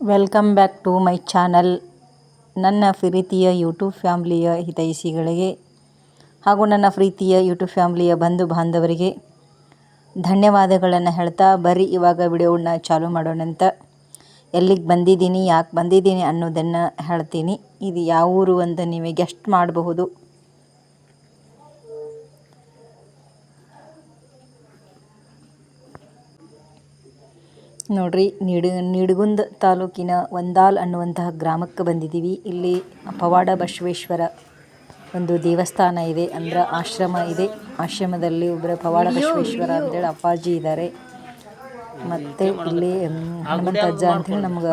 Welcome back to my channel. ನನ್ನ ಪ್ರೀತಿಯ YouTube ಫ್ಯಾಮ್ಲಿಯ ಹಿತೈಷಿಗಳಿಗೆ ಹಾಗೂ ನನ್ನ ಪ್ರೀತಿಯ ಯೂಟ್ಯೂಬ್ ಫ್ಯಾಮ್ಲಿಯ ಬಂಧು ಬಾಂಧವರಿಗೆ ಧನ್ಯವಾದಗಳನ್ನು ಹೇಳ್ತಾ ಬರೀ ಇವಾಗ ವಿಡಿಯೋನ ಚಾಲು ಮಾಡೋಣಂತ ಎಲ್ಲಿಗೆ ಬಂದಿದ್ದೀನಿ, ಯಾಕೆ ಬಂದಿದ್ದೀನಿ ಅನ್ನೋದನ್ನು ಹೇಳ್ತೀನಿ. ಇದು ಯಾವ ಊರು ಅಂತ ನೀವೇ ಗೆಸ್ಟ್ ಮಾಡಬಹುದು. ನೋಡ್ರಿ, ನಿಡ, ನಿಡಗುಂದ ತಾಲೂಕಿನ ಒಂದಾಲ್ ಅನ್ನುವಂತಹ ಗ್ರಾಮಕ್ಕೆ ಬಂದಿದ್ದೀವಿ. ಇಲ್ಲಿ ಪವಾಡ ಬಸವೇಶ್ವರ ಒಂದು ದೇವಸ್ಥಾನ ಇದೆ, ಅಂದ್ರೆ ಆಶ್ರಮ ಇದೆ. ಆಶ್ರಮದಲ್ಲಿ ಒಬ್ಬರ ಪವಾಡ ಬಸವೇಶ್ವರ ಅಂತೇಳಿ ಅಪ್ಪಾಜಿ ಇದ್ದಾರೆ ಮತ್ತೆ ಇಲ್ಲಿ ಮ್, ಹನುಮಂತ ಅಜ್ಜ ಅಂತೇಳಿ ನಮ್ಗೆ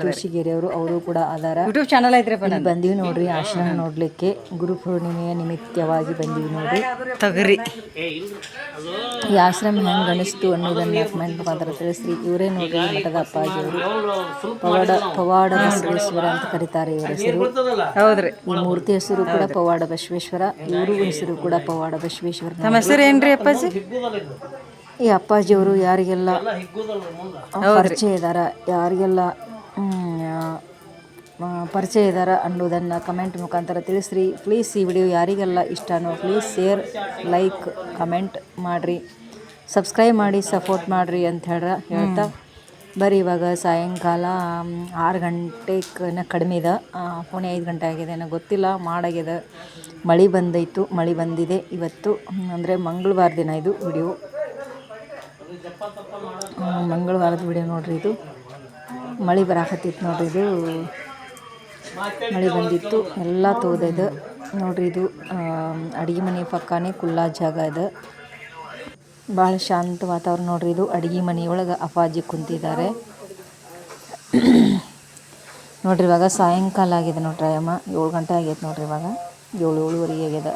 ಪರಿಚಯದವರು ಅವರು ಕೂಡ ಅದಾರ. ಯೂಟ್ಯೂಬ್ ಚಾನಲ್ ಐತ್ರಿ ಬಂದೀವಿ ನೋಡ್ರಿ ಆಶ್ರಮ ನೋಡ್ಲಿಕ್ಕೆ. ಗುರು ಪೂರ್ಣಿಮೆಯ ನಿಮಿತ್ತವಾಗಿ ಬಂದೀವಿ ನೋಡ್ರಿ. ತಗರಿ. ಈ ಆಶ್ರಮ ಹೆಂಗೆ ಅನಿಸ್ತು ಅನ್ನೋದನ್ನ ಕಮೆಂಟ್ ಮುಖಾಂತರ ತಿಳಿಸ್ರಿ. ಇವರೇ ನೋಡ್ರಿ ಮಠದ ಅಪ್ಪಾಜಿಯವರು ಪವಾಡ ಪವಾಡ ಬಸವೇಶ್ವರ ಅಂತ ಕರೀತಾರೆ ಇವರ ಹೆಸರು. ಹೌದ್ರಿ. ಈ ಮೂರ್ತಿ ಹೆಸರು ಕೂಡ ಪವಾಡ ಬಸವೇಶ್ವರ. ಇವರು ಹೆಸರು ಕೂಡ ಪವಾಡ ಬಸವೇಶ್ವರ. ನಮ್ಮ ಹೆಸರು ಏನ್ರಿ ಅಪ್ಪಾಜಿ? ಈ ಅಪ್ಪಾಜಿಯವರು ಯಾರಿಗೆಲ್ಲ ಪರಿಚಯ ಇದಾರ? ಯಾರಿಗೆಲ್ಲ ಪರಿಚಯ ಇದಾರ ಅನ್ನೋದನ್ನು ಕಮೆಂಟ್ ಮುಖಾಂತರ ತಿಳಿಸ್ರಿ. ಪ್ಲೀಸ್ ಈ ವಿಡಿಯೋ ಯಾರಿಗೆಲ್ಲ ಇಷ್ಟನೋ ಪ್ಲೀಸ್ ಶೇರ್ ಲೈಕ್ ಕಮೆಂಟ್ ಮಾಡಿರಿ. ಸಬ್ಸ್ಕ್ರೈಬ್ ಮಾಡಿ ಸಪೋರ್ಟ್ ಮಾಡಿರಿ ಅಂತ ಹೇಳ ಹೇಳ್ತಾ. ಬರೀ ಇವಾಗ ಸಾಯಂಕಾಲ ಆರು ಗಂಟೆಗೆ ಕಡಿಮೆ ಇದೆ. ಪುಣೆ ಐದು ಗಂಟೆ ಆಗಿದೆ ನನಗೆ ಗೊತ್ತಿಲ್ಲ ಮಾಡಾಗಿದೆ ಮಳೆ ಬಂದೈತು ಮಳೆ ಬಂದಿದೆ. ಇವತ್ತು ಅಂದರೆ ಮಂಗಳವಾರ ದಿನ ಇದು ವಿಡಿಯೋ ಮಂಗಳವಾರದ ವಿಡಿಯೋ ನೋಡ್ರಿ ಇದು. ಮಳೆ ಬರಾಕತ್ತಿತ್ತು ನೋಡ್ರಿ ಇದು. ಮಳೆ ಬಂದಿತ್ತು. ಎಲ್ಲ ತೋದೈದು ನೋಡ್ರಿ ಇದು ಅಡುಗೆ ಮನೆ ಪಕ್ಕನೇ ಕುಲ್ಲಾ ಜಾಗ ಇದೆ. ಭಾಳ ಶಾಂತ ವಾತಾವರಣ ನೋಡ್ರಿ ಇದು. ಅಡುಗೆ ಮನೆಯೊಳಗೆ ಅಪ್ಪಾಜಿ ಕುಂತಿದ್ದಾರೆ. ನೋಡ್ರಿ ಇವಾಗ ಸಾಯಂಕಾಲ ಆಗಿದೆ ನೋಡ್ರಿ ಅಮ್ಮ ಏಳು ಗಂಟೆ ಆಗೈತೆ ನೋಡ್ರಿ ಇವಾಗ. ಏಳು, ಏಳುವರೆಗೆ ಆಗ್ಯದ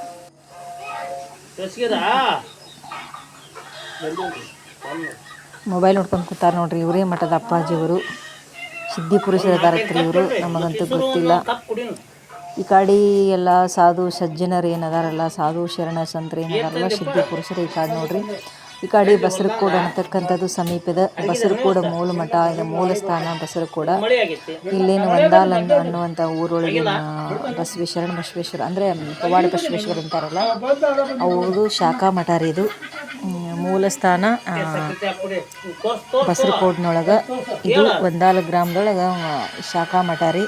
ಮೊಬೈಲ್ ನೋಡ್ಕೊಂಡು ಕೂತಾರ ನೋಡ್ರಿ ಇವರೇ ಮಠದ ಅಪ್ಪಾಜಿಯವರು ಸಿದ್ಧಿ ಪುರುಷರ ಇದಾರತ್ರಿ ಇವರು. ನಮಗಂತೂ ಗೊತ್ತಿಲ್ಲ. ಈ ಕಾಡಿ ಎಲ್ಲ ಸಾಧು ಸಜ್ಜನರು ಏನದಾರಲ್ಲ ಸಾಧು ಶರಣ ಸಂತರು ಏನದಾರಲ್ಲ ಸಿದ್ಧಿ ಪುರುಷರು ಈ ಕಾಡು ನೋಡ್ರಿ. ಈ ಕಡೆ ಬಸರಕೋಡ ಅಂತಕ್ಕಂಥದ್ದು ಸಮೀಪದ ಬಸರಕೋಡ ಮೂಲ ಮಠ, ಇದು ಮೂಲ ಸ್ಥಾನ ಬಸರಕೋಡ. ಇಲ್ಲೇನು ಒಂದಾಲ್ ಅನ್, ಅನ್ನುವಂಥ ಊರೊಳಗೆ ಬಸವೇಶ್ವರ ಬಸವೇಶ್ವರ ಅಂದರೆ ಪವಾಡ ಬಸವೇಶ್ವರ ಅಂತಾರಲ್ಲ ಅವರು ಶಾಖಾ ಮಠ ರೀ ಇದು. ಮೂಲ ಸ್ಥಾನ ಬಸರಕೋಡ್ನೊಳಗೆ. ಇದು ಒಂದಾಲ ಗ್ರಾಮದೊಳಗೆ ಶಾಖಾ ಮಠ ರೀ.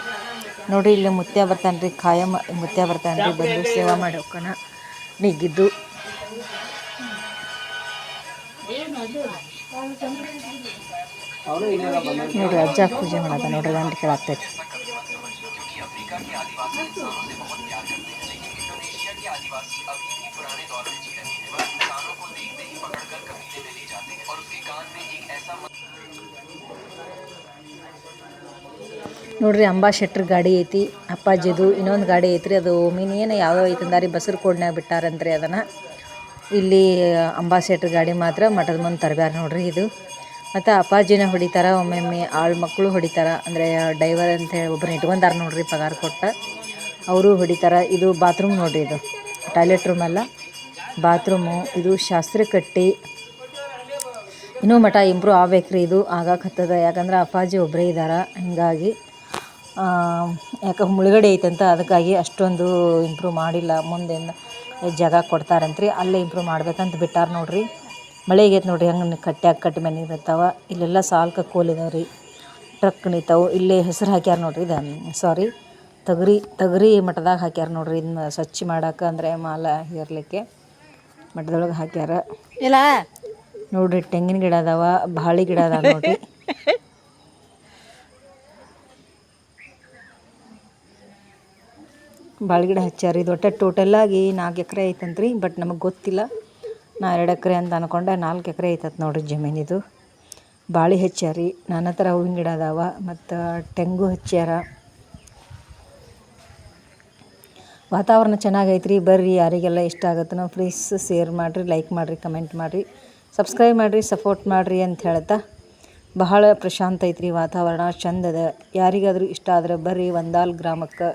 ನೋಡಿ, ಇಲ್ಲಿ ಮುತ್ಯ ಬರ್ತಾನೆ ರೀ ಖಾಯಂ ಮುತ್ಯ ಬರ್ತಾನೆ ರೀ ಬಂದು ಸೇವಾ ಮಾಡಿ ನೀಗಿದ್ದು. ನೋಡ್ರಿ, ಅಜ್ಜ ಪೂಜೆ ಮಾಡದ ನೋಡ್ರಿ, ಗಂಟೆ ಕೇಳಾಗ್ತೈತಿ ನೋಡ್ರಿ, ಅಂಬಾ ಶೆಟ್ರ್ ಗಾಡಿ ಐತಿ, ಅಪ್ಪಾಜಿದು ಇನ್ನೊಂದು ಗಾಡಿ ಐತ್ರಿ, ಅದು ಮಿನಿ ಏನು ಯಾವ್ದೋ ಐತಂದಾರಿ, ಬಸರ್ ಕೋಡ್ನ್ಯಾಗ ಬಿಟ್ಟಾರಂತ್ರಿ ಅದನ್ನು. ಇಲ್ಲಿ ಅಂಬಾಸೇಟ್ರ್ ಗಾಡಿ ಮಾತ್ರ ಮಠದ ಮುಂದೆ ತರಬ್ಯಾರ ನೋಡ್ರಿ ಇದು. ಮತ್ತು ಅಪ್ಪಾಜಿನ ಹೊಡಿತಾರ, ಒಮ್ಮೊಮ್ಮೆ ಆಳು ಮಕ್ಕಳು ಹೊಡಿತಾರ. ಅಂದರೆ ಡೈವರ್ ಅಂತ ಹೇಳಿ ಒಬ್ಬರನ್ನ ಇಟ್ಕೊಂಡಾರ ನೋಡ್ರಿ ಪಗಾರ ಕೊಟ್ಟ. ಅವರು ಹೊಡಿತಾರ. ಇದು ಬಾತ್ರೂಮ್ ನೋಡ್ರಿ ಇದು. ಟಾಯ್ಲೆಟ್ ರೂಮ್ ಅಲ್ಲ. ಬಾತ್ರೂಮು, ಇದು ಶಾಸ್ತ್ರ ಕಟ್ಟಿ. ಇನ್ನೂ ಮಠ ಇಂಪ್ರೂವ್ ಆಗ್ಬೇಕ್ರಿ ಇದು. ಆಗಾಕತ್ತದ ಯಾಕಂದ್ರೆ ಅಪ್ಪಾಜಿ ಒಬ್ಬರೇ ಇದ್ದಾರೆ ಹಿಂಗಾಗಿ ಯಾಕೆ ಮುಳುಗಡೆ ಐತಂತ. ಅದಕ್ಕಾಗಿ ಅಷ್ಟೊಂದು ಇಂಪ್ರೂವ್ ಮಾಡಿಲ್ಲ. ಮುಂದೆ ಜಾಗ ಕೊಡ್ತಾರಂತ್ರಿ. ಅಲ್ಲೇ ಇಂಪ್ರೂವ್ ಮಾಡ್ಬೇಕಂತ ಬಿಟ್ಟಾರ ನೋಡ್ರಿ. ಮಳೆ ಆಗೈತೆ ನೋಡ್ರಿ ಹಂಗೆ ಕಟ್ಟ್ಯಾಗ ಕಟ್ಟಿ ಮನೆ ಬರ್ತಾವೆ. ಇಲ್ಲೆಲ್ಲ ಸಾಲ್ಕ ಕೋಲ್ ಇದಾವೆ ರೀ ಟ್ರಕ್ ನಿಂತಾವು. ಇಲ್ಲೇ ಹೆಸರು ಹಾಕ್ಯಾರ ನೋಡ್ರಿ ಇದು ಸಾರಿ ತಗರಿ ತಗರಿ ಮಠದಾಗ ಹಾಕ್ಯಾರ ನೋಡ್ರಿ. ಇದನ್ನ ಸ್ವಚ್ಛ ಮಾಡಕ್ಕೆ ಅಂದರೆ ಮಾಲ ಹೇರ್ಲಿಕ್ಕೆ ಮಠದೊಳಗೆ ಹಾಕ್ಯಾರ. ಇಲ್ಲ? ನೋಡ್ರಿ ತೆಂಗಿನ ಗಿಡ ಅದಾವ ಬಾಳೆ ಗಿಡ ಅದಾವ ನೋಡ್ರಿ. ಬಾಳೆ ಗಿಡ ಹಚ್ಚಾರ. ಇದು ಒಟ್ಟು ಟೋಟಲಾಗಿ ನಾಲ್ಕು ಎಕರೆ ಐತಂತ್ರಿ ಬಟ್ ನಮಗೆ ಗೊತ್ತಿಲ್ಲ. ನಾ ಎರಡು ಎಕರೆ ಅಂತ ಅನ್ಕೊಂಡೆ, ನಾಲ್ಕು ಎಕರೆ ಐತತ್ ನೋಡ್ರಿ ಜಮೀನಿದು ಬಾಳೆ ಹಚ್ಚಾರಿ ನಾನಾ ಥರ ಹೂವಿನ ಗಿಡ ಅದಾವ, ಮತ್ತು ತೆಂಗು ಹಚ್ಚಾರ ವಾತಾವರಣ ಚೆನ್ನಾಗೈತ್ರಿ ಬರ್ರಿ ಯಾರಿಗೆಲ್ಲ ಇಷ್ಟ ಆಗುತ್ತೋ ಪ್ಲೀಸ್ ಶೇರ್ ಮಾಡಿರಿ ಲೈಕ್ ಮಾಡಿರಿ ಕಮೆಂಟ್ ಮಾಡಿರಿ. ಸಬ್ಸ್ಕ್ರೈಬ್ ಮಾಡಿರಿ ಸಪೋರ್ಟ್ ಮಾಡಿರಿ ಅಂತ ಹೇಳ್ತಾ. ಬಹಳ ಪ್ರಶಾಂತ ಐತ್ರಿ ವಾತಾವರಣ ಚಂದದ ಯಾರಿಗಾದರೂ ಇಷ್ಟ ಆದ್ರೆ ಬರ್ರಿ, ಒಂದಾಲ್ ಗ್ರಾಮಕ್ಕೆ.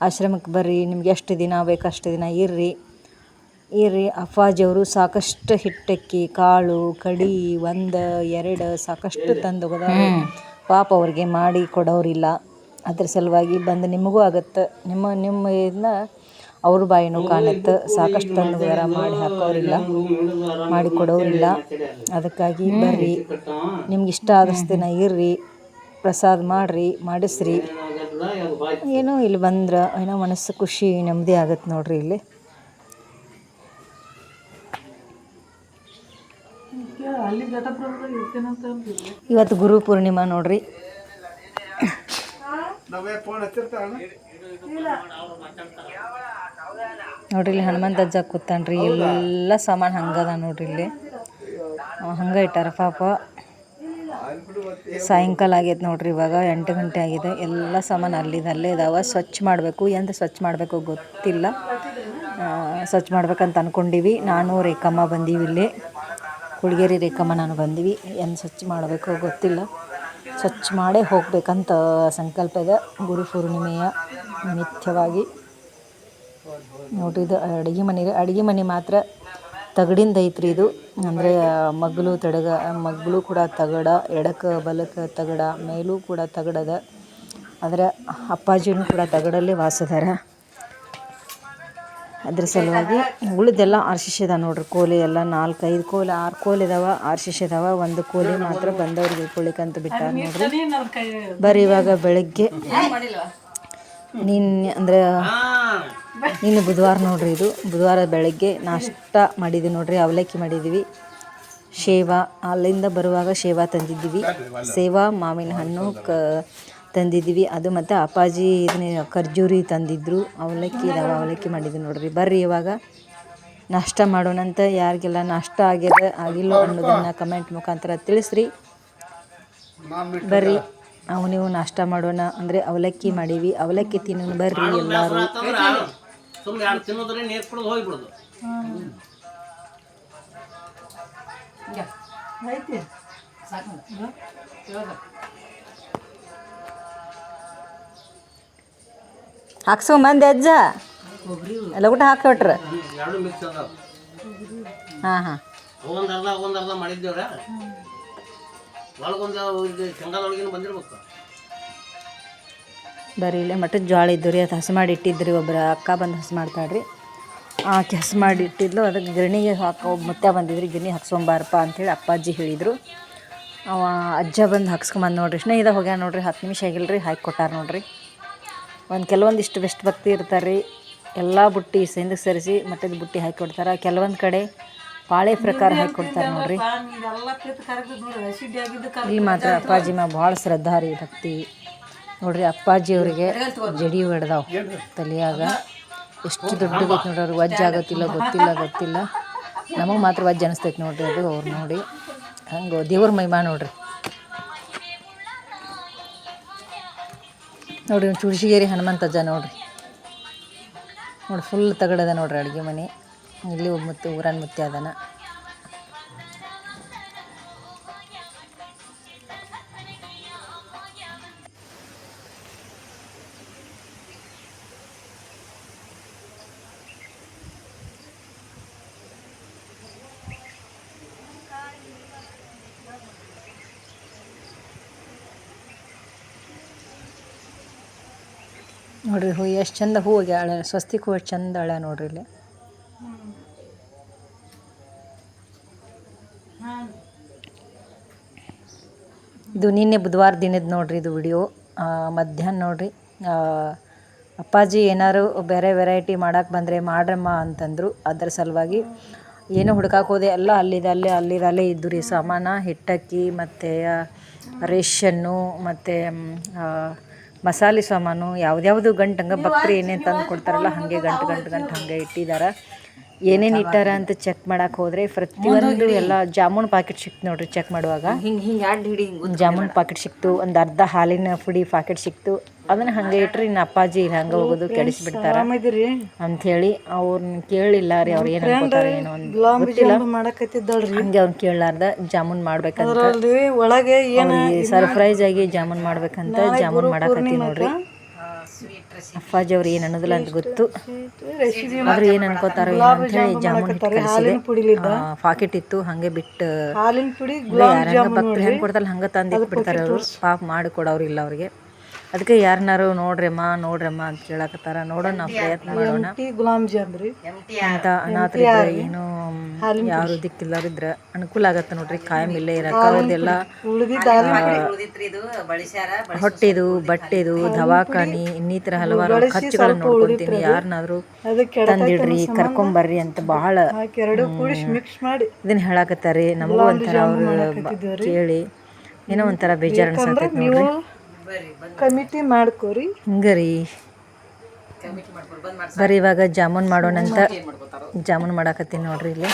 ಆಶ್ರಮಕ್ಕೆ ಬರ್ರಿ ನಿಮ್ಗೆ ಎಷ್ಟು ದಿನ ಬೇಕು ಅಷ್ಟು ದಿನ ಇರ್ರಿ. ಇರ್ರಿ. ಅಪ್ಪಾಜಿಯವರು ಸಾಕಷ್ಟು ಹಿಟ್ಟಕ್ಕಿ ಕಾಳು ಕಡಿ ಒಂದು ಎರಡು ಸಾಕಷ್ಟು ತಂದು ಪಾಪ ಅವ್ರಿಗೆ ಮಾಡಿ ಕೊಡೋರಿಲ್ಲ. ಅದ್ರ ಸಲುವಾಗಿ ಬಂದು ನಿಮಗೂ ಆಗತ್ತೆ. ನಿಮ್ಮ ನಿಮ್ಮ ಇದನ್ನ ಅವ್ರ ಬಾಯಿನೂ ಕಾಣತ್ತೆ. ಸಾಕಷ್ಟು ತಂದು ಮಾಡಿ ಹಾಕೋರಿಲ್ಲ. ಮಾಡಿ ಕೊಡೋರಿಲ್ಲ. ಅದಕ್ಕಾಗಿ ಬರ್ರಿ. ನಿಮ್ಗೆ ಇಷ್ಟ ಆದಷ್ಟು ದಿನ ಇರ್ರಿ. ಪ್ರಸಾದ ಮಾಡಿರಿ ಮಾಡಿಸ್ರಿ. ಏನೋ ಇಲ್ಲಿ ಬಂದ್ರೆ ಏನೋ ಮನಸ್ಸು ಖುಷಿ ನೆಮ್ಮದಿ ಆಗುತ್ತೆ ನೋಡ್ರಿ ಇಲ್ಲಿ. ಇವತ್ತು ಗುರು ಪೂರ್ಣಿಮಾ ನೋಡ್ರಿ. ನೋಡ್ರಿ ಇಲ್ಲಿ ಹನುಮಂತ ಅಜ್ಜ ಕೂತಾನ್ರಿ. ಎಲ್ಲ ಸಾಮಾನು ಹಂಗದ ನೋಡ್ರಿ ಇಲ್ಲಿ. ಹಂಗ ಹಂಗೆ ಇಟ್ಟಾರ ಪಾಪ. ಸಾಯಂಕಾಲ ಆಗೈತೆ ನೋಡ್ರಿ, ಇವಾಗ ಎಂಟು ಗಂಟೆ ಆಗಿದೆ. ಎಲ್ಲ ಸಾಮಾನು ಅಲ್ಲಿದಲ್ಲೇ ಇದಾವೆ. ಸ್ವಚ್ಛ ಮಾಡಬೇಕು. ಎಂತ ಸ್ವಚ್ಛ ಮಾಡಬೇಕು ಗೊತ್ತಿಲ್ಲ. ಸ್ವಚ್ಛ ಮಾಡ್ಬೇಕಂತ ಅಂದ್ಕೊಂಡಿವಿ ನಾನು, ರೇಖಮ್ಮ ಬಂದೀವಿ ಇಲ್ಲಿ. ಹುಡುಗೇರಿ ರೇಖಮ್ಮ ನಾನು ಬಂದೀವಿ. ಏನು ಸ್ವಚ್ಛ ಮಾಡಬೇಕು ಗೊತ್ತಿಲ್ಲ. ಸ್ವಚ್ಛ ಮಾಡೇ ಹೋಗ್ಬೇಕಂತ ಸಂಕಲ್ಪ ಇದೆ. ಗುರು ಪೂರ್ಣಿಮೆಯ ನಿತ್ಯವಾಗಿ ನೋಡಿದ ಅಡುಗೆ ಮನೆ ಅಡುಗೆ ಮನೆ ಮಾತ್ರ ತಗಡಿಂದ ಐತ್ರಿ ಇದು. ಅಂದರೆ ಮಗ್ಗಲು ತಡಗ ಮಗ್ಗಲು ಕೂಡ ತಗಡ ಎಡಕ್ಕೆ ಬಲಕ್ಕೆ ತಗಡ, ಮೇಲೂ ಕೂಡ ತಗಡದ. ಆದರೆ, ಅಪ್ಪಾಜಿನೂ ಕೂಡ ತಗಡಲ್ಲೇ ವಾಸದಾರ. ಅದ್ರ ಸಲುವಾಗಿ ಉಳಿದೆಲ್ಲ ಆರ್ಶಿಷ್ಯದ ನೋಡ್ರಿ. ಕೋಲಿ ಎಲ್ಲ ನಾಲ್ಕೈದು ಕೋಲಿ, ಆರು ಕೋಲಿ ಇದಾವ ಆರ್ಶಿಷ್ಯದವ ಒಂದು ಕೋಲಿ ಮಾತ್ರ ಬಂದವ್ರಿಗೆ ಕೋಳಿಕಂತ ಬಿಟ್ಟಾರ ನೋಡ್ರಿ. ಬರ್ರಿ ಇವಾಗ ಬೆಳಗ್ಗೆ ನಿನ್ನೆ ಅಂದರೆ ನಿನ್ನೆ ಬುಧವಾರ ನೋಡ್ರಿ ಇದು. ಬುಧವಾರ ಬೆಳಗ್ಗೆ ನಾಷ್ಟ ಮಾಡಿದ್ದೀವಿ ನೋಡ್ರಿ ಅವಲಕ್ಕಿ ಮಾಡಿದ್ದೀವಿ ಶೇವಾ ಅಲ್ಲಿಂದ ಬರುವಾಗ ಶೇವಾ ತಂದಿದ್ದೀವಿ. ಸೇವಾ ಮಾವಿನ ಹಣ್ಣು ಕ ತಂದಿದ್ದೀವಿ. ಅದು ಮತ್ತು ಅಪ್ಪಾಜಿ ಇದನ್ನ ಖರ್ಜೂರಿ ತಂದಿದ್ದರು ಅವಲಕ್ಕಿ ನಾವು ಅವಲಕ್ಕಿ ಮಾಡಿದ್ವಿ ನೋಡ್ರಿ. ಬರ್ರಿ ಇವಾಗ ನಾಷ್ಟ ಮಾಡೋಣಂತ ಯಾರಿಗೆಲ್ಲ ನಾಷ್ಟ ಆಗ್ಯದ ಆಗಿಲ್ಲ ಅನ್ನೋದನ್ನು ಕಮೆಂಟ್ ಮುಖಾಂತರ ತಿಳಿಸ್ರಿ. ಬರ್ರಿ. ಅವು ನೀವು ನಾಷ್ಟ ಮಾಡೋಣ. ಅಂದರೆ ಅವಲಕ್ಕಿ ಮಾಡೀವಿ. ಅವಲಕ್ಕಿ ತಿನ್ನೋಣ ಬರ್ರಿ ಎಲ್ಲರೂ. ಸುಮ್ಮನೆ ಎರಡು ತಿನ್ನೋದ್ರೆ ನೀರು ಕುಡಿದು ಹೋಗ್ಬಿಡೋದು. ಹಾಕ್ಸೋ ಮಂದಿ ಅಜ್ಜ. ಮಿಕ್ಸ್ ಅದಾವ. ಹಾಂ ಹಾಂ. ಒಂದರ್ಧ ಒಂದರ್ಧ ಒಂದು ಮಾಡಿದ್ದೇವ್ರ. ಬರೀ ಇಲ್ಲೇ ಮಟ್ಟ ಜೋಳ ಇದ್ದು ರೀ, ಅದು ಹಸು ಮಾಡಿ ಇಟ್ಟಿದ್ರಿ ಒಬ್ಬರ ಅಕ್ಕ ಬಂದು ಹಸು ಮಾಡ್ತಾಳ್ರಿ. ಆಕೆ ಹಸು ಮಾಡಿ ಇಟ್ಟಿದ್ಲು, ಅದಕ್ಕೆ ಗಿರಣಿಗೆ ಹಾಕೋ ಮುತ್ತೆ ಬಂದಿದ್ರಿ, ಗಿರಣಿ ಹಾಕ್ಸ್ಕೊಂಬಾರಪ್ಪ ಅಂಥೇಳಿ ಅಪ್ಪಾಜಿ ಹೇಳಿದರು. ಅವ ಅಜ್ಜ ಬಂದು ಹಾಕ್ಸ್ಕೊಂಬಂದು ನೋಡ್ರಿ, ಸ್ನೇಹಿತ ಹೋಗ್ಯಾನ ನೋಡ್ರಿ, ಹತ್ತು ನಿಮಿಷ ಆಗಿಲ್ರಿ, ಹಾಕಿ ಕೊಟ್ಟಾರ ನೋಡ್ರಿ. ಒಂದು ಕೆಲವೊಂದಿಷ್ಟು ಬೆಸ್ಟ್ ಭಕ್ತಿ ಇರ್ತಾರೆ ರೀ ಎಲ್ಲ ಬುಟ್ಟಿ ಸೇಂದು ಸರಿಸಿ ಮಟ್ಟದ ಬುಟ್ಟಿ ಹಾಕಿ ಕೊಡ್ತಾರೆ. ಕೆಲವೊಂದು ಕಡೆ ಪಾಳೆ ಪ್ರಕಾರ ಹಾಕಿಕೊಡ್ತಾರೆ ನೋಡ್ರಿ. ಇಲ್ಲಿ ಮಾತ್ರ ಅಪ್ಪಾಜಿ ಮ ಭಾಳ ಶ್ರದ್ಧಾ ರೀ ಭಕ್ತಿ. ನೋಡ್ರಿ ಅಪ್ಪಾಜಿ ಅವರಿಗೆ ಜಡಿ ಹೊಡೆದಾವ ತಲೆಯಾಗ. ಎಷ್ಟು ದೊಡ್ಡದೈತೆ ನೋಡ್ರಿ ಅವ್ರಿಗೆ ವಜ್ಜ ಆಗತ್ತಿಲ್ಲ ಗೊತ್ತಿಲ್ಲ ಗೊತ್ತಿಲ್ಲ. ನಮಗೆ ಮಾತ್ರ ವಜ್ಜ ಅನಿಸ್ತೈತೆ ನೋಡ್ರಿ ಅದು ಅವ್ರು ನೋಡಿ. ಹಂಗೆ ದೇವ್ರ ಮಹಿಮಾ ನೋಡ್ರಿ. ನೋಡ್ರಿ ಇವ್ನು ಹನುಮಂತಜ್ಜ ಹನುಮಂತ ಅಜ್ಜ ನೋಡ್ರಿ. ನೋಡಿ ಫುಲ್ ತಗಡದ ನೋಡ್ರಿ ಅಡುಗೆ ಮನೆ. ಇಲ್ಲಿ ಮತ್ತೆ ಊರನ್ ಮುತ್ತಿ ಅದಾನ. ನೋಡ್ರಿ ಹೂ, ಎಷ್ಟು ಚಂದ ಹೂ ಆಗ್ಯಾಳ ಸ್ವಸ್ತಿಕ್ ಹೂ ಎಷ್ಟು ಚಂದ ಅಳ ನೋಡ್ರಿ ಇಲ್ಲಿ. ಇದು ನಿನ್ನೆ ಬುಧವಾರ ದಿನದ ನೋಡ್ರಿ ಇದು ವಿಡಿಯೋ ಮಧ್ಯಾಹ್ನ ನೋಡ್ರಿ. ಅಪ್ಪಾಜಿ ಏನಾರು ಬೇರೆ ವೆರೈಟಿ ಮಾಡಕ್ಕೆ ಬಂದರೆ ಮಾಡ್ರಮ್ಮ ಅಂತಂದರು. ಅದರ ಸಲುವಾಗಿ ಏನು ಹುಡ್ಕಕ್ಕೆ ಹೋದೆ. ಎಲ್ಲ ಅಲ್ಲಿದೆ ಅಲ್ಲಿದಲ್ಲೇ ಅಲ್ಲಿದೆ, ಅಲ್ಲೇ ಇದ್ದು ರೀ ಸಾಮಾನು, ಹಿಟ್ಟಕ್ಕಿ, ಮತ್ತು ರೇಷನ್ನು ಮತ್ತು ಮಸಾಲೆ ಸಾಮಾನು, ಯಾವ್ದ್ಯಾವುದು ಗಂಟು ಹಂಗೆ ಭಕ್ತರು ಏನೇನು ತಂದು ಕೊಡ್ತಾರಲ್ಲ, ಹಾಗೆ ಗಂಟು ಗಂಟು ಗಂಟು ಹಾಗೆ ಇಟ್ಟಿದ್ದಾರೆ ಏನೇನು ಇಟ್ಟಾರ ಅಂತ ಚೆಕ್ ಮಾಡಕ್ಕೆ ಹೋದರೆ ಪ್ರತಿಯೊಂದು ಎಲ್ಲ ಜಾಮೂನ್ ಪಾಕೆಟ್ ಸಿಕ್ತು ನೋಡ್ರಿ ಚೆಕ್ ಮಾಡುವಾಗ. ಹಿಂಗೆ ಹಿಂಗೆ ಹಿಡಿ ಹಿಂಗೆ ಜಾಮೂನ್ ಪಾಕೆಟ್ ಸಿಕ್ತು ಒಂದು ಅರ್ಧ ಹಾಲಿನ ಪುಡಿ ಪಾಕೆಟ್ ಸಿಕ್ತು. ಅದನ್ನ ಹಂಗೆ ಇಟ್ರಿ ಇನ್ನು ಅಪ್ಪಾಜಿ ಹಂಗೆ ಹೋಗೋದು ಕೆಡಿಸ್ಬಿಡ್ತಾರ ಅಂಥೇಳಿ ಅವ್ರನ್ನ ಕೇಳಿಲ್ಲ ರೀ ಅವ್ರು ಏನು ಅನ್ಕೋತಾರೆ ಏನೋ ಒಂದು ಗೊತ್ತಿಲ್ಲ. ಮಾಡಕತ್ತಿದ್ದಳ್ರಿ. ಹಂಗೆ ಅವ್ನು ಕೇಳಲಾರ್ದ ಜಾಮೂನ್ ಮಾಡ್ಬೇಕಂತ. ಒಳಗೆ ಏನು ಸರ್ಪ್ರೈಸ್ ಆಗಿ ಜಾಮೂನ್ ಮಾಡ್ಬೇಕಂತ ಜಾಮೂನ್ ಮಾಡಕತ್ತಿ ನೋಡ್ರಿ. ಅಪ್ಪಾಜಿ ಅವ್ರು ಏನು ಅನ್ನೋದಿಲ್ಲ ಅಂತ ಗೊತ್ತು. ಅವ್ರು ಏನ್ ಅನ್ಕೋತಾರೋ ಏನೋ ಅಂತ ಹೇಳಿ ಜಾಮೂನ್ ಹಿಟ್ಟು ಕಲಿಸಿದೆ ಪಾಕೆಟ್ ಇತ್ತು ಹಾಗೆ ಬಿಟ್ಟು ಹಾಲಿನ ಪುಡಿ ಗುಲಾಬ್ ಯಾರಂಗ ಭಕ್ತರು ಹೆಂಗೆ ಕೊಡ್ತಾರಲ್ಲ ಹಂಗೆ ತಂದು ಇಟ್ಬಿಡ್ತಾರೆ ಅವರು. ಪಾಪ ಮಾಡಿ ಕೊಡೋರು ಇಲ್ಲ ಅವ್ರಿಗೆ. ಅದಕ್ಕೆ ಯಾರನ್ನಾರು ನೋಡ್ರಮ್ಮ ನೋಡ್ರಮ್ಮ ಅಂತ ಕೇಳಕತ್ತಾರ. ನೋಡೋಣ ನಾವು ಪ್ರಯತ್ನ ಮಾಡೋಣ. ಟೀ ಗುಲಾಬ್ ಜಾಮ್ ರೀ ಅಂತ ಅನಾಥರಿದ್ರೆ ಏನು ಯಾರು ದಿಕ್ಕಿಲ್ಲಾರಿದ್ರ ಅನುಕೂಲ ಆಗತ್ತೆ ನೋಡ್ರಿ. ಕಾಯಂ ಇಲ್ಲೇ ಇರಕ್ಕೆ ಅವ್ರದ್ದೆಲ್ಲ ಹೊಟ್ಟೆದು ಬಟ್ಟೆದು ದವಾಖಾನಿ ಇನ್ನಿತರ ಹಲವಾರು ಖರ್ಚುಗಳನ್ನ ನೋಡ್ಕೊಂತೀನಿ. ಯಾರನ್ನಾದ್ರೂ ತಂದಿಡ್ರಿ ಕರ್ಕೊಂಬರ್ರಿ ಅಂತ ಬಹಳ ಹಾಕಿ ಎರಡು ಕೂಡಿಸಿ ಮಿಕ್ಸ್ ಮಾಡಿ. ಇದನ್ನ ಹೇಳಾಕತ್ತಾರಿ. ನಮಗೂ ಒಂಥರ ಅವ್ರು ಕೇಳಿ ಏನೋ ಒಂಥರ ಬೇಜಾರು ಅನ್ಸತ್ತೈತಿ ನೋಡ್ರಿ. ನೀವು ಕಮಿಟಿ ಮಾಡ್ಕೋರಿ. ಹಂಗರಿ. ಬರೀ ಇವಾಗ ಜಾಮೂನ್ ಮಾಡೋಣಂತ ಜಾಮೂನ್ ಮಾಡಾಕತ್ತೀನಿ ನೋಡ್ರಿ ಇಲ್ಲಿ.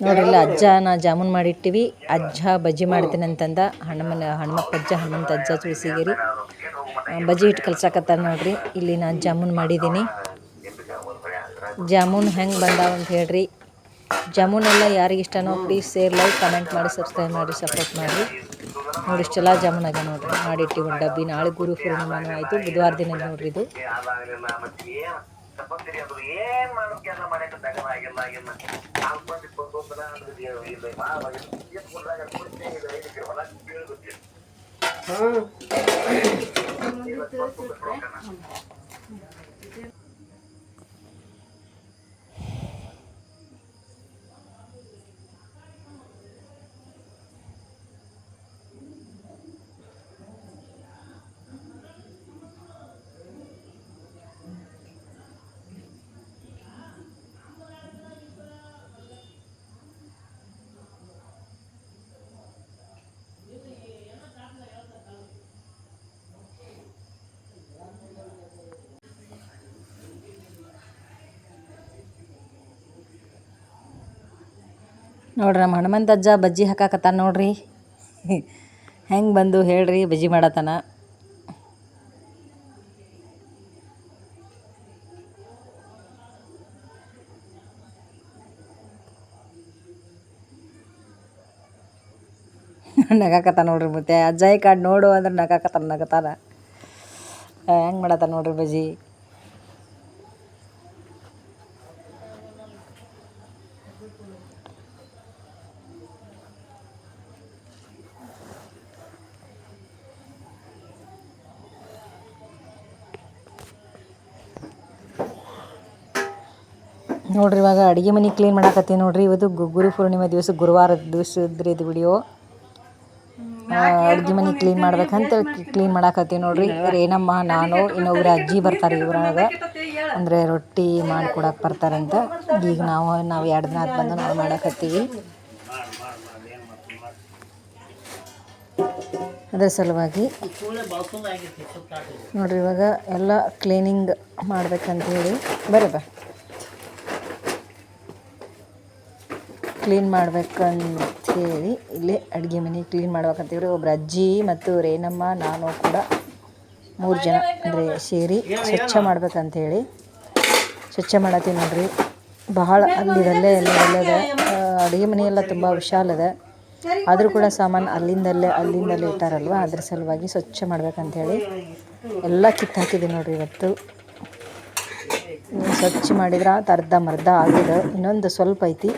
ನೋಡ್ರಿ ಇಲ್ಲ ಅಜ್ಜ ನಾ ಜಾಮೂನ್ ಮಾಡಿಟ್ಟಿವಿ. ಅಜ್ಜ ಬಜ್ಜಿ ಮಾಡ್ತೀನಿ ಅಂತಂದ. ಹನುಮನ ಹನುಮಪ್ಪ ಅಜ್ಜ ಹಣ್ಣಂತ ಅಜ್ಜ ತುಳಸಿಗಿರಿ. ಬಜ್ಜಿ ಹಿಟ್ಟು ಕಲ್ಸಾಕತ್ತಾರ ನೋಡ್ರಿ. ಇಲ್ಲಿ ನಾನು ಜಾಮೂನ್ ಮಾಡಿದ್ದೀನಿ ಜಾಮೂನ್ ಹೆಂಗೆ ಬಂದಾವ ಅಂತ ಹೇಳ್ರಿ. ಜಾಮೂನ್ ಎಲ್ಲ ಯಾರಿಗೆ ಇಷ್ಟನೋ ಪ್ಲೀಸ್ ಶೇರ್ ಲೈಕ್ ಕಮೆಂಟ್ ಮಾಡಿ ಸಬ್ಸ್ಕ್ರೈಬ್ ಮಾಡಿ ಸಪೋರ್ಟ್ ಮಾಡಿ. ನೋಡಿ, ಇಷ್ಟೆಲ್ಲ ಜಾಮೂನ್ ಆಗ ನೋಡ್ರಿ. ಮಾಡಿಟ್ಟಿವಿ ಒಂದು ಡಬ್ಬಿ. ನಾಳೆ ಗುರು ಪೂರ್ಣಿಮಾನು ಆಯಿತು. ಬುಧವಾರ ದಿನ ನೋಡ್ರಿ ಇದು. ನೋಡ್ರಿ ನಮ್ಮ ಹನುಮಂತ ಅಜ್ಜ ಬಜ್ಜಿ ಹಾಕಾಕತ್ತಾನ ನೋಡ್ರಿ. ಹೆಂಗೆ ಬಂದು ಹೇಳ್ರಿ ಬಜ್ಜಿ ಮಾಡತನ ನಗಾಕತ್ತ ನೋಡ್ರಿ ಮತ್ತೆ ಅಜ್ಜಾಯ್ ಕಾಡು ನೋಡು ಅಂದ್ರೆ ನಗಾಕತ್ತಾನ ನಗತಾನ. ಹೆಂಗೆ ಮಾಡತ್ತ ನೋಡ್ರಿ ಬಜ್ಜಿ. ನೋಡ್ರಿ ಇವಾಗ ಅಡುಗೆ ಮನೆ ಕ್ಲೀನ್ ಮಾಡಾಕತ್ತೀವಿ ನೋಡ್ರಿ. ಇವತ್ತು ಗುರು ಪೂರ್ಣಿಮೆ ದಿವಸ ಗುರುವಾರದ ದಿವಸದ್ರಿ ಇದು ವಿಡಿಯೋ ಅಡುಗೆ ಮನೆ ಕ್ಲೀನ್ ಮಾಡ್ಬೇಕಂತ ಕ್ಲೀನ್ ಮಾಡಾಕತ್ತೀವಿ ನೋಡ್ರಿ. ಏನಮ್ಮ ನಾನು ಇನ್ನೊಬ್ರ ಅಜ್ಜಿ ಬರ್ತಾರೆ ಇವ್ರಾಗ. ಅಂದರೆ ರೊಟ್ಟಿ ಮಾಡಿಕೊಡಕ್ಕೆ ಬರ್ತಾರಂತ. ಈಗ ನಾವು ನಾವು ಎರಡು ದಿನ ಆದ ಬಂದು ನಾವು ಮಾಡಾಕತ್ತೀವಿ. ಅದರ ಸಲುವಾಗಿ ನೋಡ್ರಿ ಇವಾಗ ಎಲ್ಲ ಕ್ಲೀನಿಂಗ್ ಮಾಡ್ಬೇಕಂತ ಹೇಳಿ. ಬರ್ರಿ ಬಾ. ಕ್ಲೀನ್ ಮಾಡ್ಬೇಕಂತ ಹೇಳಿ ಇಲ್ಲಿ ಅಡುಗೆ ಮನೆ ಕ್ಲೀನ್ ಮಾಡ್ಬೇಕಂತೀವ್ರಿ ಒಬ್ರು ಅಜ್ಜಿ ಮತ್ತು ರೇನಮ್ಮ, ನಾನು ಕೂಡ ಮೂರು ಜನ ಅಂದರೆ ಸೇರಿ ಸ್ವಚ್ಛ ಮಾಡ್ಬೇಕಂಥೇಳಿ ಸ್ವಚ್ಛ ಮಾಡತ್ತೀವಿ ನೋಡ್ರಿ. ಬಹಳ ಅಲ್ಲಿದಲ್ಲೇ ಅಲ್ಲಿದಲ್ಲೇ ಅಡುಗೆ ಮನೆಯೆಲ್ಲ ತುಂಬ ವಿಶಾಲ ಅದ ಆದರೂ ಕೂಡ ಸಾಮಾನು ಅಲ್ಲಿಂದಲ್ಲೇ ಅಲ್ಲಿಂದಲ್ಲೇ ಇಟ್ಟಾರಲ್ವ? ಅದ್ರ ಸಲುವಾಗಿ ಸ್ವಚ್ಛ ಮಾಡ್ಬೇಕಂತೇಳಿ ಎಲ್ಲ ಕಿತ್ತಾಕಿದ್ದೀವಿ ನೋಡ್ರಿ ಇವತ್ತು. ಸ್ವಚ್ಛ ಮಾಡಿದ್ರೆ ಅರ್ಧ ಮರ್ಧ ಆಗಿದೆ. ಇನ್ನೊಂದು ಸ್ವಲ್ಪ ಐತಿ.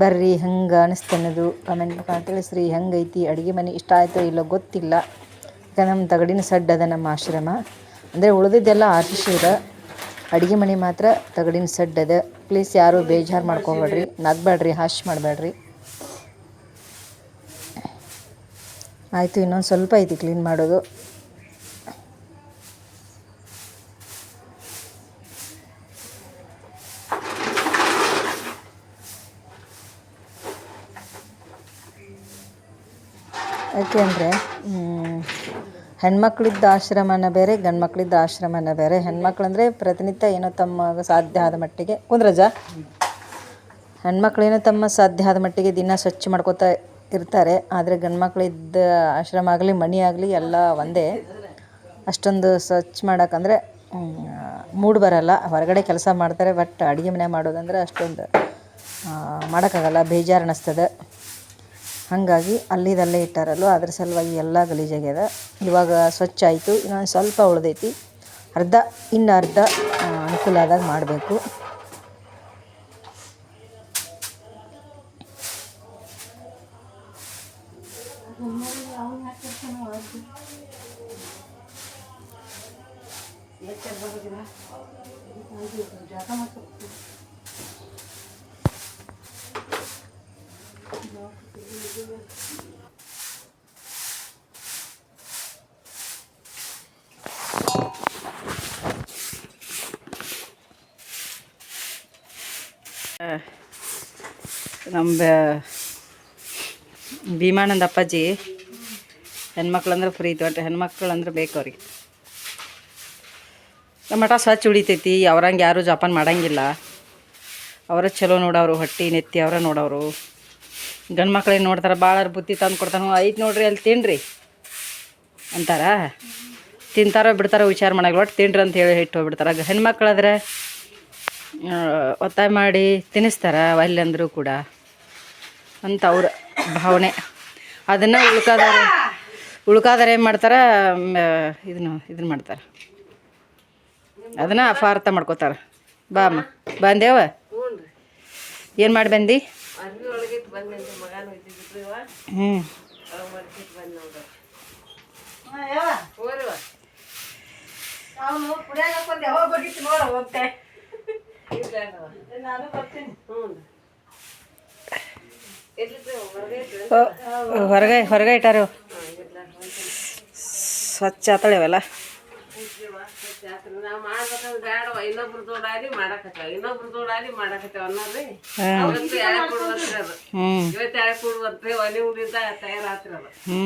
ಬರ್ರಿ, ಹೆಂಗೆ ಅನಿಸ್ತನದು? ಕಮೆಂಟ್ ಮುಖಾಂತರ ತಿಳಿಸ್ರಿ. ಹೆಂಗೈತಿ? ಅಡುಗೆ ಮನೆ ಇಷ್ಟ ಆಯಿತು ಇಲ್ಲೋ ಗೊತ್ತಿಲ್ಲ. ಯಾಕಂದ್ರೆ ನಮ್ಮ ತಗಡಿನ ಸಡ್ ಅದ ನಮ್ಮ ಆಶ್ರಮ. ಅಂದರೆ ಉಳಿದಿದ್ದೆಲ್ಲ ಆರ್ಟಿಶಿರ ಅಡುಗೆ ಮನೆ ಮಾತ್ರ ತಗಡಿನ ಸಡ್ ಅದ. ಪ್ಲೀಸ್ ಯಾರು ಬೇಜಾರು ಮಾಡ್ಕೊಬೇಡ್ರಿ. ನಗ್ಬೇಡ್ರಿ ಹಾಶ್ ಮಾಡಬೇಡ್ರಿ ಆಯಿತು, ಇನ್ನೊಂದು ಸ್ವಲ್ಪ ಐತಿ ಕ್ಲೀನ್ ಮಾಡೋದು. ಯಾಕೆ ಅಂದರೆ ಹೆಣ್ಮಕ್ಳಿದ್ದ ಆಶ್ರಮನ ಬೇರೆ ಗಂಡು ಆಶ್ರಮನ ಬೇರೆ. ಹೆಣ್ಮಕ್ಳಂದರೆ ಪ್ರತಿನಿತ್ಯ ಏನೋ ತಮ್ಮ ಸಾಧ್ಯ ಆದ ಮಟ್ಟಿಗೆ ಕುಂದ್ರಜ ಹೆಣ್ಮಕ್ಳೇನೋ ತಮ್ಮ ಸಾಧ್ಯ ಆದ ಮಟ್ಟಿಗೆ ದಿನ ಸ್ವಚ್ಛ ಮಾಡ್ಕೋತಾ ಇರ್ತಾರೆ. ಆದರೆ ಗಂಡು ಮಕ್ಳಿದ್ದ ಆಶ್ರಮ ಆಗಲಿ ಮಣಿ ಆಗಲಿ ಎಲ್ಲ ಒಂದೇ. ಅಷ್ಟೊಂದು ಸ್ವಚ್ಛ ಮಾಡೋಕ್ಕಂದ್ರೆ ಮೂಡ್ ಬರಲ್ಲ. ಹೊರಗಡೆ ಕೆಲಸ ಮಾಡ್ತಾರೆ, ಬಟ್ ಅಡುಗೆ ಮನೆ ಮಾಡೋದಂದ್ರೆ ಅಷ್ಟೊಂದು ಮಾಡೋಕ್ಕಾಗಲ್ಲ ಬೇಜಾರು ಅನ್ನಿಸ್ತದೆ ಹಾಗಾಗಿ ಅಲ್ಲಿದಲ್ಲೇ ಇಟ್ಟಾರಲ್ವ? ಅದ್ರ ಸಲುವಾಗಿ ಎಲ್ಲ ಗಲೀಜಾಗ್ಯದ ಇವಾಗ ಸ್ವಚ್ಛ ಆಯಿತು. ಇನ್ನೊಂದು ಸ್ವಲ್ಪ ಉಳಿದೈತಿ. ಅರ್ಧ, ಇನ್ನು ಅರ್ಧ ಅನುಕೂಲ ಆದಾಗ ಮಾಡಬೇಕು. ನಮ್ಮ ಭೀಮಾನಂದ ಅಪ್ಪಾಜಿ ಹೆಣ್ಮಕ್ಳು ಅಂದ್ರೆ ಫ್ರೀ ಇತ್ತು ಒಟ್ಟು ಹೆಣ್ಮಕ್ಳು ಅಂದ್ರೆ ಬೇಕು ಅವ್ರಿಗೆ. ನಮ್ಮ ಮಠ ಸ್ವಚ್ಛ ಉಳಿತೈತಿ, ಅವ್ರಂಗೆ ಯಾರು ಜೋಪಾನ ಮಾಡಂಗಿಲ್ಲ. ಅವರ ಚಲೋ ನೋಡೋರು, ಹೊಟ್ಟೆ ನೆತ್ತಿ ಅವರ ನೋಡೋರು. ಗಂಡು ಮಕ್ಳೇನು ನೋಡ್ತಾರೆ ಭಾಳ ಬುತ್ತಿ ತಂದು ಕೊಡ್ತಾನೆ, ಐತೆ ನೋಡ್ರಿ, ಅಲ್ಲಿ ತಿನ್ರಿ. ಅಂತಾರ? ತಿಂತಾರೋ ಬಿಡ್ತಾರೋ ವಿಚಾರ ಮಾಡಂಗಿಲ್ಲ ಒಟ್ಟು ತಿನ್ರಿ ಅಂತ ಹೇಳಿ ಇಟ್ಟು ಹೋಗ್ಬಿಡ್ತಾರೆ. ಹೆಣ್ಮಕ್ಳಾದ್ರೆ ಒತ್ತಾಯ ಮಾಡಿ ತಿನ್ನಿಸ್ತಾರೆ ಅಲ್ಲಿ ಅಂದರೂ ಕೂಡ. ಅಂತ ಅವ್ರ ಭಾವನೆ. ಅದನ್ನು ಉಳ್ಕಾದವ್ರು ಉಳ್ಕಾದ್ರೆ ಏನು ಮಾಡ್ತಾರೆ ಇದನ್ನ ಇದನ್ನ ಮಾಡ್ತಾರೆ. ಅದನ್ನು ಅಪಾರ್ಥ ಮಾಡ್ಕೋತಾರೆ. ಬಾ ಅಮ್ಮ ಬಂದೇವ ಏನು ಮಾಡಿ ಬಂದಿ? ಹ್ಞೂ ಹೊರಗೆ ಹೊರಗೆ ಇಟ್ಟಾರ. ಸ್ವಚ್ಛ ಆತಳೆ ಅವೆಲ್ಲ ಹ್ಞೂ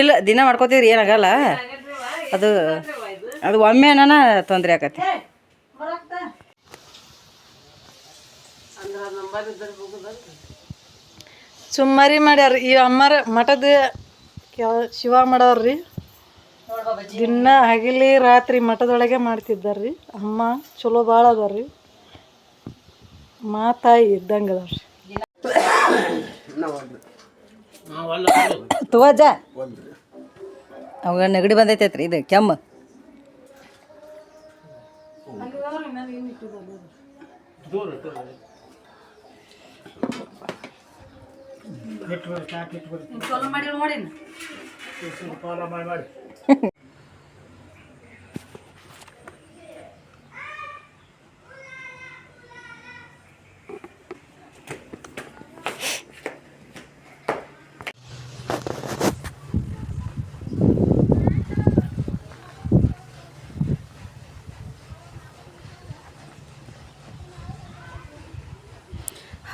ಇಲ್ಲ, ದಿನ ಮಾಡ್ಕೋತಿದ್ರಿ ಏನಾಗಲ್ಲ. ಅದು ಅದು ಒಮ್ಮೆ ಏನಾನ ತೊಂದರೆ ಆಕತಿ. ಅಂದ್ರೆ ನಂಬರ್ ಇದ್ರ ಹೋಗುದಲ್ರಿ ಸುಮ್ಮರಿ ಮಾಡ್ಯಾರ ಈ ಅಮ್ಮರ ಮಠದ ಕೆಲ- ಶಿವ ಮಾಡವ್ರಿ ದಿನ ಹಗಲಿ ರಾತ್ರಿ ಮಠದೊಳಗೆ ಮಾಡ್ತಿದ್ದಾರ್ರಿ. ಅಮ್ಮ ಚಲೋ ಭಾಳ ಅದಾರ್ರಿ. ಮಾತಾಯಿ ಇದ್ದಂಗೆ ಅದಾವ್ರಿ ತುವಜ? ಅವಾಗ ನೆಗಡಿ ಬಂದೈತೈತ್ರಿ ಇದು ಕೆಮ್ಮು. ಇಟ್ಬಿಡಿ ಸಾಕು ಇಟ್ಬಿಡಿ ಚಲೋ ಮಾಡಿ ನೋಡಿನ? ಫಾಲೋ ಮಾಡಿ ಮಾಡಿ.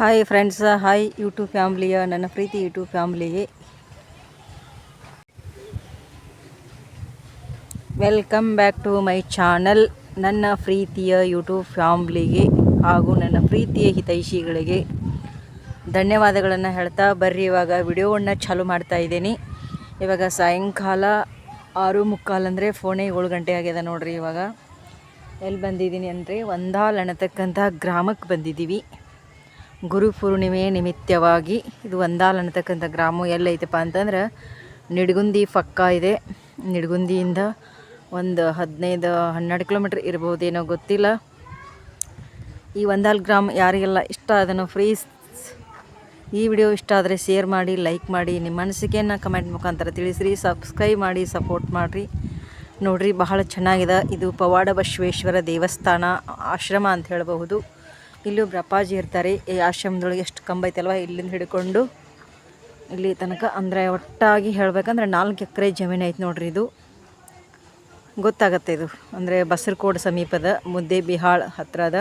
ಹಾಯ್ ಫ್ರೆಂಡ್ಸ್ ಹಾಯ್ ಯೂಟ್ಯೂಬ್ ಫ್ಯಾಮ್ಲಿಯ ನನ್ನ ಪ್ರೀತಿ YouTube ಫ್ಯಾಮ್ಲಿಗೆ welcome back to my channel ನನ್ನ ಪ್ರೀತಿಯ ಯೂಟ್ಯೂಬ್ ಫ್ಯಾಮ್ಲಿಗೆ ಹಾಗೂ ನನ್ನ ಪ್ರೀತಿಯ ಹಿತೈಷಿಗಳಿಗೆ ಧನ್ಯವಾದಗಳನ್ನು ಹೇಳ್ತಾ ಬರ್ರಿ. ಇವಾಗ ವಿಡಿಯೋವನ್ನು ಚಾಲು ಮಾಡ್ತಾ ಇದ್ದೀನಿ. ಇವಾಗ ಸಾಯಂಕಾಲ ಆರು ಮುಕ್ಕಾಲು ಅಂದರೆ ಫೋನೇ ಏಳು ಗಂಟೆ ಆಗ್ಯದ ನೋಡ್ರಿ ಇವಾಗ. ಎಲ್ಲಿ ಬಂದಿದ್ದೀನಿ ಅಂದರೆ ಒಂದಾಲ್ ಅನ್ನತಕ್ಕಂಥ ಗ್ರಾಮಕ್ಕೆ ಬಂದಿದ್ದೀವಿ. ಗುರು ಪೂರ್ಣಿಮೆ ನಿಮಿತ್ತವಾಗಿ ಇದು ಒಂದಾಲ್ ಅನ್ನತಕ್ಕಂಥ ಗ್ರಾಮ ಎಲ್ಲೈತಪ್ಪ ಅಂತಂದ್ರೆ ನಿಡಗುಂದಿ ಪಕ್ಕ ಇದೆ. ನಿಡಗುಂದಿಯಿಂದ ಒಂದು ಹದಿನೈದು, ಹನ್ನೆರಡು ಕಿಲೋಮೀಟ್ರ್ ಇರ್ಬೋದೇನೋ ಗೊತ್ತಿಲ್ಲ. ಈ ಒಂದಾಲ್ ಗ್ರಾಮ ಯಾರಿಗೆಲ್ಲ ಇಷ್ಟ ಅದನ್ನು ಫ್ರೀ ಈ ವಿಡಿಯೋ ಇಷ್ಟ ಆದರೆ ಶೇರ್ ಮಾಡಿ ಲೈಕ್ ಮಾಡಿ, ನಿಮ್ಮ ಅನಿಸಿಕೆಯನ್ನು ಕಮೆಂಟ್ ಮುಖಾಂತರ ತಿಳಿಸ್ರಿ ಸಬ್ಸ್ಕ್ರೈಬ್ ಮಾಡಿ ಸಪೋರ್ಟ್ ಮಾಡಿರಿ. ನೋಡ್ರಿ, ಬಹಳ ಚೆನ್ನಾಗಿದೆ. ಇದು ಪವಾಡ ಬಸವೇಶ್ವರ ದೇವಸ್ಥಾನ ಆಶ್ರಮ ಅಂತ ಹೇಳಬಹುದು. ಇಲ್ಲಿ ಒಬ್ರು ಅಪ್ಪಾಜಿ ಇರ್ತಾರೆ. ಈ ಆಶ್ರಮದೊಳಗೆ ಎಷ್ಟು ಕಂಬ ಐತಲ್ವ? ಇಲ್ಲಿಂದ ಹಿಡ್ಕೊಂಡು ಇಲ್ಲಿ ತನಕ ಅಂದರೆ ಒಟ್ಟಾಗಿ ಹೇಳಬೇಕಂದ್ರೆ ನಾಲ್ಕು ಎಕರೆ ಜಮೀನು ಐತೆ ನೋಡ್ರಿ ಇದು. ಗೊತ್ತಾಗತ್ತೆ ಇದು. ಅಂದರೆ ಬಸರಕೋಡ್ ಸಮೀಪದ ಮುದ್ದೆ ಬಿಹಾಳ್ ಹತ್ರದ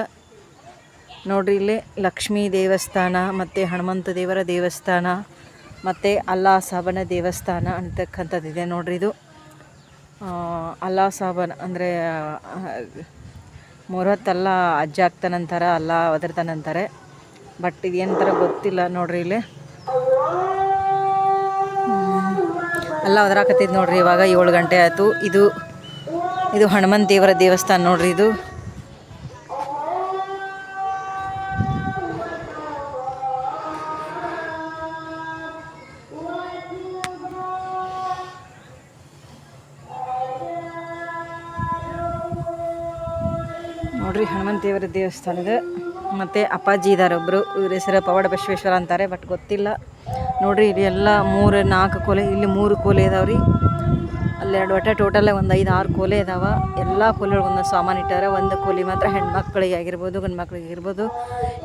ನೋಡ್ರಿ ಇಲ್ಲಿ ಲಕ್ಷ್ಮೀ ದೇವಸ್ಥಾನ, ಮತ್ತು ಹನುಮಂತ ದೇವರ ದೇವಸ್ಥಾನ, ಮತ್ತು ಅಲ್ಲಾ ಸಾಬನ ದೇವಸ್ಥಾನ ಅಂತಕ್ಕಂಥದ್ದಿದೆ ನೋಡ್ರಿ ಇದು. ಅಲ್ಲಾ ಸಾಬನ್ ಅಂದರೆ ಮೂರೊತ್ತಲ್ಲ ಅಜ್ಜ ಆಗ್ತಾನಂತಾರೆ ಅಲ್ಲ ಒದರ್ತಾನಂತಾರೆ ಬಟ್ ಇದೇನಂತಾರೆ ಗೊತ್ತಿಲ್ಲ ನೋಡ್ರಿ ಇಲ್ಲಿ. ಅಲ್ಲ ಒದರಾಕತ್ತಿದ್ದು ನೋಡ್ರಿ ಇವಾಗ ಏಳು ಗಂಟೆ ಆಯಿತು. ಇದು ಇದು ಹನುಮಂತ ದೇವರ ದೇವಸ್ಥಾನ ನೋಡ್ರಿ ಇದು. ನೋಡ್ರಿ ಹನುಮಂತೇವರ ದೇವಸ್ಥಾನದ ಮತ್ತು ಅಪ್ಪಾಜಿ ಇದಾರೆ ಒಬ್ಬರು ಇವ್ರ ಹೆಸರು ಪವಾಡ ಬಸವೇಶ್ವರ ಅಂತಾರೆ ಬಟ್ ಗೊತ್ತಿಲ್ಲ. ನೋಡ್ರಿ ಇಲ್ಲಿ ಎಲ್ಲ ಮೂರು, ನಾಲ್ಕು ಕೋಲೆ, ಇಲ್ಲಿ ಮೂರು ಕೋಲೆ ಇದಾವ್ರಿ. ಅಲ್ಲಿ ಎರಡು ಒಟ್ಟ ಟೋಟಲ್ ಒಂದು ಐದು, ಆರು ಕೋಲೆ ಇದಾವ. ಎಲ್ಲ ಕೋಲೆ ಒಂದೊಂದು ಸಾಮಾನು ಇಟ್ಟಾರೆ. ಒಂದು ಕೋಲಿ ಮಾತ್ರ ಹೆಣ್ಮಕ್ಳಿಗೆ ಆಗಿರ್ಬೋದು ಗಂಡು ಮಕ್ಳಿಗೆ ಆಗಿರ್ಬೋದು.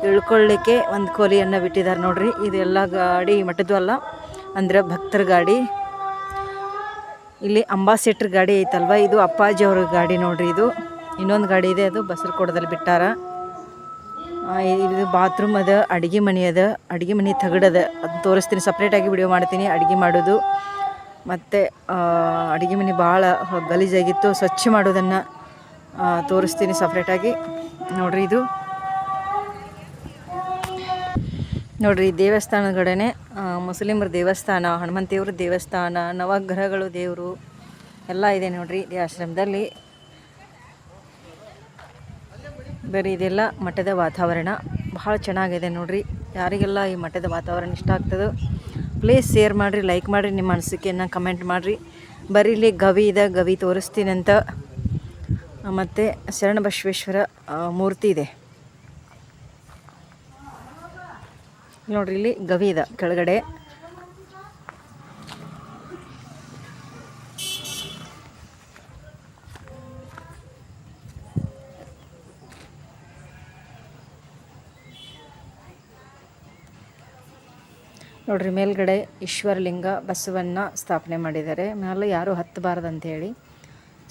ಇಳ್ಕೊಳ್ಳಿಕ್ಕೆ ಒಂದು ಕೋಲಿಯನ್ನ ಬಿಟ್ಟಿದ್ದಾರೆ ನೋಡ್ರಿ. ಇದೆಲ್ಲ ಗಾಡಿ ಮಠದ್ದು ಅಲ್ಲ. ಅಂದ್ರೆ ಭಕ್ತರ ಗಾಡಿ. ಇಲ್ಲಿ ಅಂಬಾಸೆಟ್ರ್ ಗಾಡಿ ಐತಲ್ವ? ಇದು ಅಪ್ಪಾಜಿ ಅವ್ರ ಗಾಡಿ ನೋಡ್ರಿ ಇದು. ಇನ್ನೊಂದು ಗಾಡಿ ಇದೆ, ಅದು ಬಸರಕೋಟದಲ್ಲಿ ಬಿಟ್ಟಾರ. ಇದು ಬಾತ್ರೂಮ್ ಅದ, ಅಡುಗೆ ಮನೆ ಅದ, ಅಡುಗೆ ಮನೆ ತಗಡದ ಅದು. ತೋರಿಸ್ತೀನಿ ಸಪ್ರೇಟಾಗಿ ವಿಡಿಯೋ ಮಾಡ್ತೀನಿ, ಅಡುಗೆ ಮಾಡೋದು. ಮತ್ತು ಅಡುಗೆ ಮನೆ ಭಾಳ ಗಲೀಜಾಗಿತ್ತು, ಸ್ವಚ್ಛ ಮಾಡೋದನ್ನು ತೋರಿಸ್ತೀನಿ ಸಪ್ರೇಟಾಗಿ ನೋಡ್ರಿ ಇದು. ನೋಡ್ರಿ ದೇವಸ್ಥಾನದ ಕಡೆನೇ ಮುಸ್ಲಿಮರ ದೇವಸ್ಥಾನ, ಹನುಮಂತೇವ್ರ ದೇವಸ್ಥಾನ, ನವಗ್ರಹಗಳು ದೇವರು, ಎಲ್ಲ ಇದೆ ನೋಡ್ರಿ, ಈ ಆಶ್ರಮದಲ್ಲಿ. ಬರೀ ಇದೆಲ್ಲ ಮಠದ ವಾತಾವರಣ. ಭಾಳ ಚೆನ್ನಾಗಿದೆ ನೋಡಿರಿ. ಯಾರಿಗೆಲ್ಲ ಈ ಮಠದ ವಾತಾವರಣ ಇಷ್ಟ ಆಗ್ತದೋ ಪ್ಲೀಸ್ ಶೇರ್ ಮಾಡಿರಿ ಲೈಕ್ ಮಾಡಿರಿ, ನಿಮ್ಮ ಅನಿಸಿಕೆಯನ್ನು ಕಮೆಂಟ್ ಮಾಡಿರಿ. ಬರೀ ಇಲ್ಲಿ ಗವಿ ಇದೆ, ಗವಿ ತೋರಿಸ್ತೀನಂತ ಮತ್ತು ಶರಣ ಬಸವೇಶ್ವರ ಮೂರ್ತಿ ಇದೆ. ನೋಡ್ರಿ, ಇಲ್ಲಿ ಗವಿ ಇದೆ ಕೆಳಗಡೆ. ನೋಡ್ರಿ, ಮೇಲ್ಗಡೆ ಈಶ್ವರಲಿಂಗ ಬಸವನ್ನ ಸ್ಥಾಪನೆ ಮಾಡಿದ್ದಾರೆ. ಮೇಲೆ ಯಾರು ಹತ್ತಬಾರ್ದು ಅಂತೇಳಿ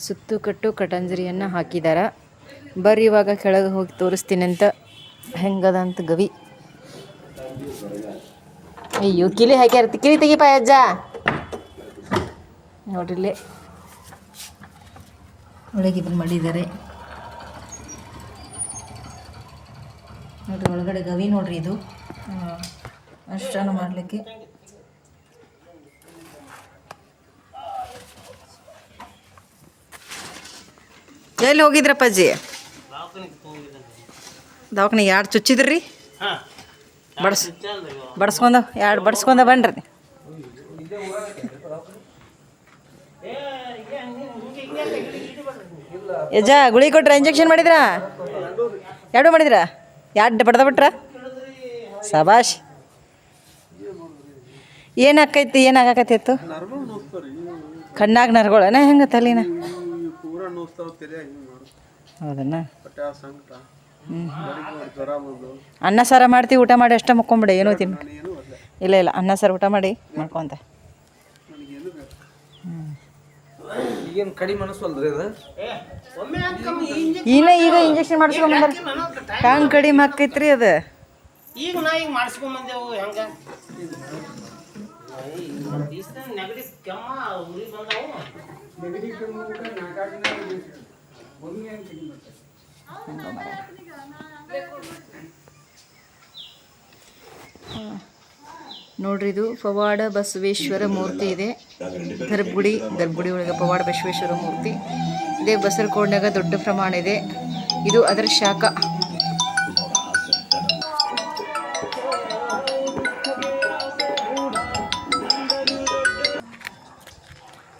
ಸುತ್ತು ಕಟ್ಟು ಕಟಂಜರಿಯನ್ನು ಹಾಕಿದ್ದಾರೆ ಬರ್ರಿ, ಇವಾಗ ಕೆಳಗೆ ಹೋಗಿ ತೋರಿಸ್ತೀನಿ ಅಂತ ಹೆಂಗದ ಅಂತ ಗವಿ. ಅಯ್ಯೋ, ಕಿಲಿ ಹಾಕ್ಯಾರ. ಕಿಲಿ ತೆಗಿಪ ಅಜ್ಜ. ನೋಡ್ರಿ, ಇಲ್ಲಿ ಒಳಗೆ ಇದನ್ನು ಮಾಡಿದ್ದಾರೆ. ನೋಡ್ರಿ, ಒಳಗಡೆ ಗವಿ ನೋಡ್ರಿ ಇದು. ಅನುಷ್ಠಾನ ಮಾಡಲಿಕ್ಕೆ. ಎಲ್ಲಿ ಹೋಗಿದ್ರಪ್ಪ ಅಜ್ಜಿ ದವಾಖಾನೆ ಎರಡು ಚುಚ್ಚಿದ್ರಿ? ಬಡಸ್ ಬಡಿಸ್ಕೊಂಡ ಎರಡು ಬಡ್ಸ್ಕೊಂಡ ಬನ್ರಿ. ಯಜ್ಜ, ಗುಳಿ ಕೊಟ್ರ ಇಂಜೆಕ್ಷನ್ ಮಾಡಿದ್ರಾ? ಎರಡು ಮಾಡಿದ್ರಾ? ಎರಡು ಬಡ್ದ ಬಿಟ್ರ? ಸಬಾಷ್ ಏನು ಆಕೈತಿ ಏನು ಆಗಾಕತ್ತಿತ್ತು ಕಣ್ಣಾಗ ನರ್ಗಳನ ಹೆಂಗೆ ತಲೆನ ಪೂರ ನೋಸ್ತಾವ ತಲೆ ಹಿಂಗೆ ಮಾಡು ಹೌದನ್ನ ಹೊಟ್ಟೆ ಕಣ್ಣಾಗ ಸಂಕಟ ಬರೀ ಜ್ವರ ಬಂದು ಅನ್ನ ಸಾರ ಮಾಡ್ತೀವಿ ಊಟ ಮಾಡಿ ಅಷ್ಟೇ ಮುಕ್ಕೊಂಬಿಡಿ ಏನೂ ತಿನ್ ಇಲ್ಲ ಇಲ್ಲ ಅನ್ನ ಸಾರು ಊಟ ಮಾಡಿ ಮಾಡ್ಕೊಂತ. ಈಗೇನು ಕಡಿಮೆ ಅನಿಸ್ವಲ್ರಿ ಅದು? ಇನ್ನ ಈಗ ಇಂಜೆಕ್ಷನ್ ಮಾಡಿಸ್ಕೊಂಬಂದ್ರ ಹ್ಯಾಂಗೆ ಕಡಿಮೆ ಆಕೈತ್ರಿ ಅದು? ಈಗ ನಾ ಈಗ ಮಾಡಿಸ್ಕೊಂಬಂದೆವು ಹೆಂಗ? ನೋಡ್ರಿ ಇದು ಪವಾಡ ಬಸವೇಶ್ವರ ಮೂರ್ತಿ ಇದೆ. ಗರ್ಭಗುಡಿ ಗರ್ಭಗುಡಿ ಒಳಗೆ ಪವಾಡ ಬಸವೇಶ್ವರ ಮೂರ್ತಿ. ಇದೇ ಬಸರಕೋಡ್ನಾಗ ದೊಡ್ಡ ಪ್ರಮಾಣ ಇದೆ. ಇದು ಅದರ ಶಾಖ.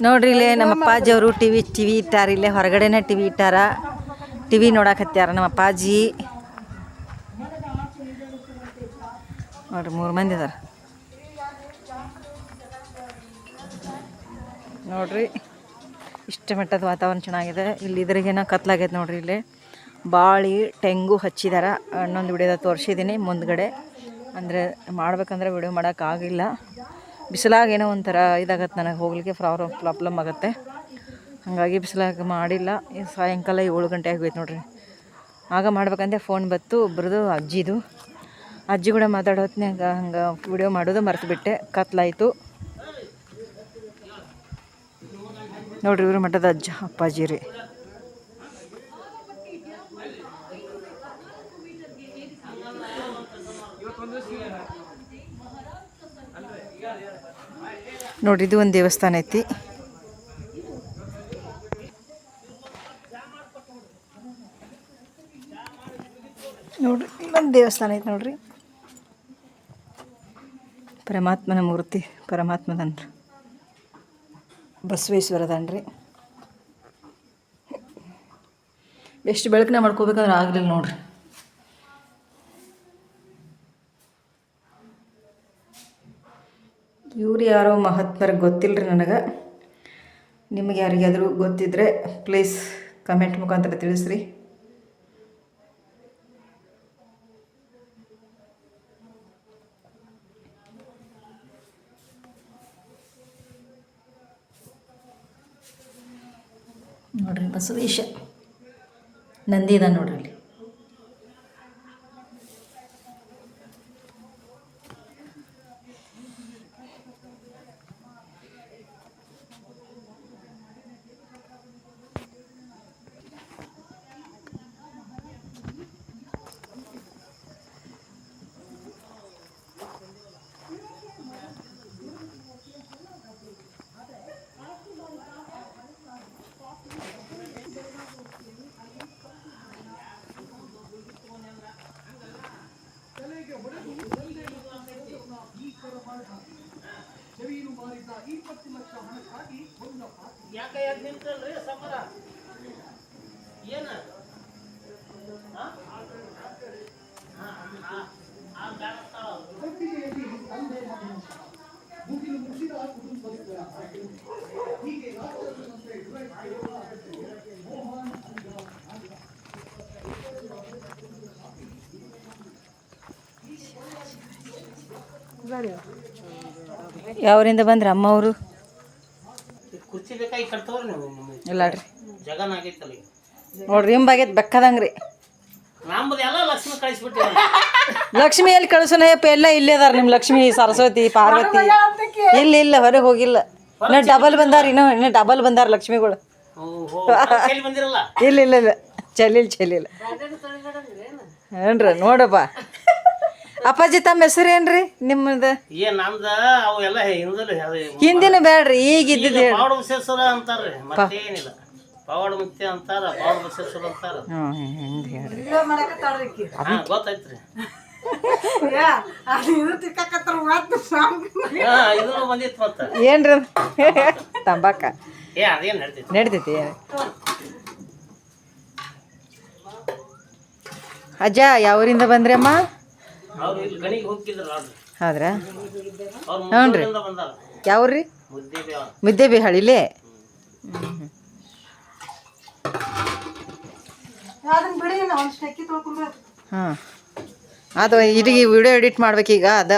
ನೋಡ್ರಿ ಇಲ್ಲೇ ನಮ್ಮ ಅಪ್ಪಾಜಿ ಅವರು ಟಿ ವಿ ಟಿ ವಿ ಇಟ್ಟಾರ ಇಲ್ಲೇ ಹೊರಗಡೆನೇ ಟಿ ವಿ ಇಟ್ಟಾರ. ಟಿ ವಿ ನೋಡಕತ್ಯಾರ ನಮ್ಮ ಅಪ್ಪಾಜಿ. ನೋಡ್ರಿ ಮೂರು ಮಂದಿ ಅದಾರ. ನೋಡ್ರಿ ಇಷ್ಟ ಮಟ್ಟದ ವಾತಾವರಣ ಚೆನ್ನಾಗಿದೆ. ಇಲ್ಲಿ ಇದ್ರಗೇನ ಕತ್ಲಾಗೈತೆ ನೋಡ್ರಿ ಇಲ್ಲಿ. ಬಾಳಿ ತೆಂಗು ಹಚ್ಚಿದಾರ. ಇನ್ನೊಂದು ವಿಡಿಯೋದ ತೋರಿಸಿದ್ದೀನಿ ಮುಂದ್ಗಡೆ. ಅಂದರೆ ಮಾಡ್ಬೇಕಂದ್ರೆ ವಿಡಿಯೋ ಮಾಡೋಕ್ಕಾಗಿಲ್ಲ ಬಿಸಿಲಾಗ ಏನೋ ಒಂಥರ ಇದಾಗತ್ತೆ ನನಗೆ, ಹೋಗ್ಲಿಕ್ಕೆ ಪ್ರಾಬ್ಲಮ್ ಪ್ರಾಬ್ಲಮ್ ಆಗುತ್ತೆ. ಹಾಗಾಗಿ ಬಿಸಿಲಾಗ ಮಾಡಿಲ್ಲ. ಸಾಯಂಕಾಲ ಏಳು ಗಂಟೆ ಆಗೋಯ್ತು ನೋಡ್ರಿ. ಆಗ ಮಾಡ್ಬೇಕಂದ್ರೆ ಫೋನ್ ಬತ್ತು ಒಬ್ರದ್ದು ಅಜ್ಜಿದು. ಅಜ್ಜಿ ಕೂಡ ಮಾತಾಡೋ ಹೊತ್ತಿನಾಗ ಹಂಗೆ ವಿಡಿಯೋ ಮಾಡೋದು ಮರೆತು ಬಿಟ್ಟೆ ಕತ್ಲಾಯಿತು. ನೋಡ್ರಿ ಇವರು ಮಠದ ಅಜ್ಜ, ಅಪ್ಪಾಜಿ ರೀ. ನೋಡ್ರಿ ಇದು ಒಂದು ದೇವಸ್ಥಾನ ಐತಿ. ನೋಡ್ರಿ ಇಲ್ಲೊಂದು ದೇವಸ್ಥಾನ ಐತಿ ನೋಡ್ರಿ. ಪರಮಾತ್ಮನ ಮೂರ್ತಿ ಪರಮಾತ್ಮದನ್ರಿ ಬಸವೇಶ್ವರದನ್ರಿ ಎಷ್ಟು ಬೆಳಕನ್ನ ಮಾಡ್ಕೋಬೇಕಂದ್ರೆ ಆಗಲಿಲ್ಲ ನೋಡ್ರಿ. ಇವ್ರು ಯಾರೋ ಮಹಾತ್ಮರಿಗೆ ಗೊತ್ತಿಲ್ಲ ರೀ ನನಗೆ. ನಿಮಗೆ ಯಾರಿಗಾದರೂ ಗೊತ್ತಿದ್ದರೆ ಪ್ಲೀಸ್ ಕಮೆಂಟ್ ಮುಖಾಂತರ ತಿಳಿಸ್ರಿ. ನೋಡ್ರಿ ಬಸವೇಶ. ನಂದಿ ಲಕ್ಷ ಹಣಕ್ಕಾಗಿ ಒಂದು ಯಾಕೆ ಯಾಕೆ ನಿಂತಲ್ರಿ ಸಮರ? ಏನ ಹಾ? ಹಾ, ಹಾ, ಆ ಬ್ಯಾಡ ತಾಳ. ಯಾವರಿಂದ ಬಂದ್ರಿ? ಅಮ್ಮ ಅವರು ಇಲ್ಲ ರೀ. ನೋಡ್ರಿ ಹಿಂಬಾಗೈತೆ ಬೆಕ್ಕದಂಗೆ ರೀ ಎಲ್ಲ ಲಕ್ಷ್ಮಿ ಎಲ್ಲಿ ಕಳ್ಸೋನಯ್ಯಪ್ಪ ಎಲ್ಲ ಇಲ್ಲೇ ಅದಾರ ನಿಮ್ಮ ಲಕ್ಷ್ಮಿ ಸರಸ್ವತಿ ಪಾರ್ವತಿ. ಇಲ್ಲ ಇಲ್ಲ ಹೊರಗೆ ಹೋಗಿಲ್ಲ. ಇನ್ನು ಡಬಲ್ ಬಂದಾರ ಇನ್ನೂ ಇನ್ನು ಡಬಲ್ ಬಂದಾರ ಲಕ್ಷ್ಮಿಗಳು. ಓಹೋ ಎಲ್ಲಿ ಬಂದಿರಲ್ಲ? ಇಲ್ಲ ಇಲ್ಲ ಇಲ್ಲ. ಚಲಿಲ್ಲ ಚಲಿಲ್ಲ ಏನ್ರಿ ನೋಡಪ್ಪ. ಅಪ್ಪಾಜಿ ತಮ್ಮ ಹೆಸರು ಏನ್ರಿ? ನಿಮ್ಮದು? ಏನ್ ನಮ್ದ ಅವು ಎಲ್ಲ ಹಿಂದಲೇ ಹಿಂದಿನ ಬೇಡ್ರಿ ಈಗ ಇದ್ದಿದ್ದು ಹೇಳಿ ಪವಾಡ ಬಸವೇಶ್ವರ ಅಂತಾರ್ರಿ ಮತ್ತೇನಿಲ್ಲ. ಪವಾಡ ಮುತ್ಯ ಅಂತಾರ ಪವಾಡ ಬಸವೇಶ್ವರ ಅಂತಾರ. ಹ್ಞೂ ಹಿಂಗೆ ಹೇಳ್ರಿ. ಮಾಡಕತ್ತಾಳ್ರಿ ಈಕಿ. ಹಾ ಗೊತ್ತೈತ್ರಿ ಇದು ತಿಕ್ಕಾಕತ್ತಾರ ಮಾತು ಸಾಂಗ್. ಹಾ ಇದನ್ನು ಬಂದಿತ್ತು ಮತ್ತ. ಏನ್ರಿ ಅದು? ತಂಬಾಕ. ಏ ಅದೇನ್ ನಡ್ತೈತಿ ನಡ್ತೈತಿ ಅಜ್ಜ ಯಾವೂರಿಂದ ಬಂದ್ರಿ ಅಮ್ಮ? ಅವ್ರು ಇಲ್ಲಿ ಗಣಿಗೆ ಅವ್ರು ಹೌದ್ರಾ? ಅವ್ರು ಮುದ್ದೂರಿಂದ ಬಂದಾರ. ಯಾವ್ರಿ? ಮುದ್ದೆ ಬೇವ ಮುದ್ದೆ ಬಿಹಾಳಿಲೇ ಅದನ್ನ ಬಿಡಿ ನಾ ಒಂದ್ ಸ್ಟೆಕ್ಕಿ ತೊಳ್ಕೊಂಡ್ರೆ ಹಾಂ ಅದು ಇದೀಗ ವಿಡಿಯೋ ಎಡಿಟ್ ಮಾಡ್ಬೇಕೀಗ ಅದ